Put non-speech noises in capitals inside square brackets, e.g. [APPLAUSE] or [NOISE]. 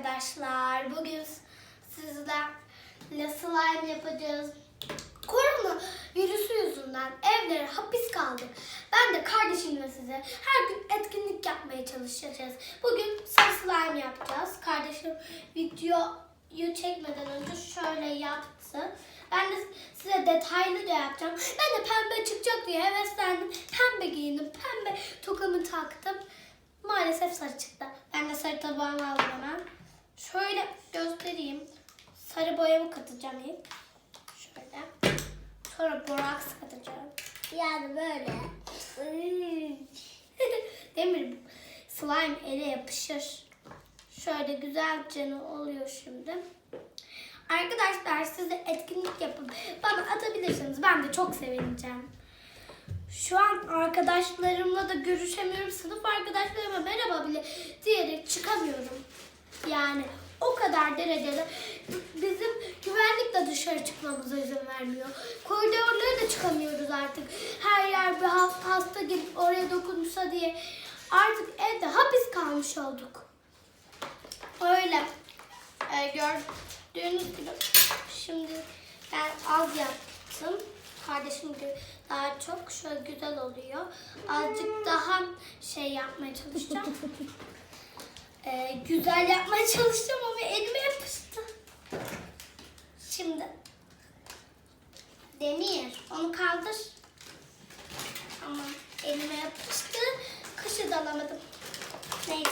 arkadaşlar. Bugün sizlerle slime yapacağız. Korona virüsü yüzünden evlere hapis kaldık. Ben de kardeşimle size her gün etkinlik yapmaya çalışacağız. Bugün slime yapacağız. Kardeşim videoyu çekmeden önce şöyle yaptı. Ben de size detaylı da yapacağım. Ben de pembe çıkacak diye heveslendim. Pembe giyindim. Pembe tokamı taktım. Maalesef sarı çıktı. Ben de sarı Sarı boyamı katacağım ilk. Şöyle. Sonra boraks katacağım. Yani böyle. [LAUGHS] Demir slime ele yapışır. Şöyle güzelce oluyor şimdi. Arkadaşlar siz de etkinlik yapıp bana atabilirsiniz. Ben de çok sevineceğim. Şu an arkadaşlarımla da görüşemiyorum. Sınıf arkadaşlarıma merhaba bile diyerek çıkamıyorum. Yani o kadar derecede bizim güvenlik de dışarı çıkmamıza izin vermiyor. Koridorlara da çıkamıyoruz artık. Her yer bir has- hasta gibi oraya dokunsa diye. Artık evde hapis kalmış olduk. Öyle. Ee, gördüğünüz gibi şimdi ben az yaptım. Kardeşim gibi daha çok şöyle güzel oluyor. Azıcık daha şey yapmaya çalışacağım. [LAUGHS] Ee, güzel yapmaya çalışacağım. Şimdi demir onu kaldır. Ama elime yapıştı. Kaşı da alamadım. Neyse.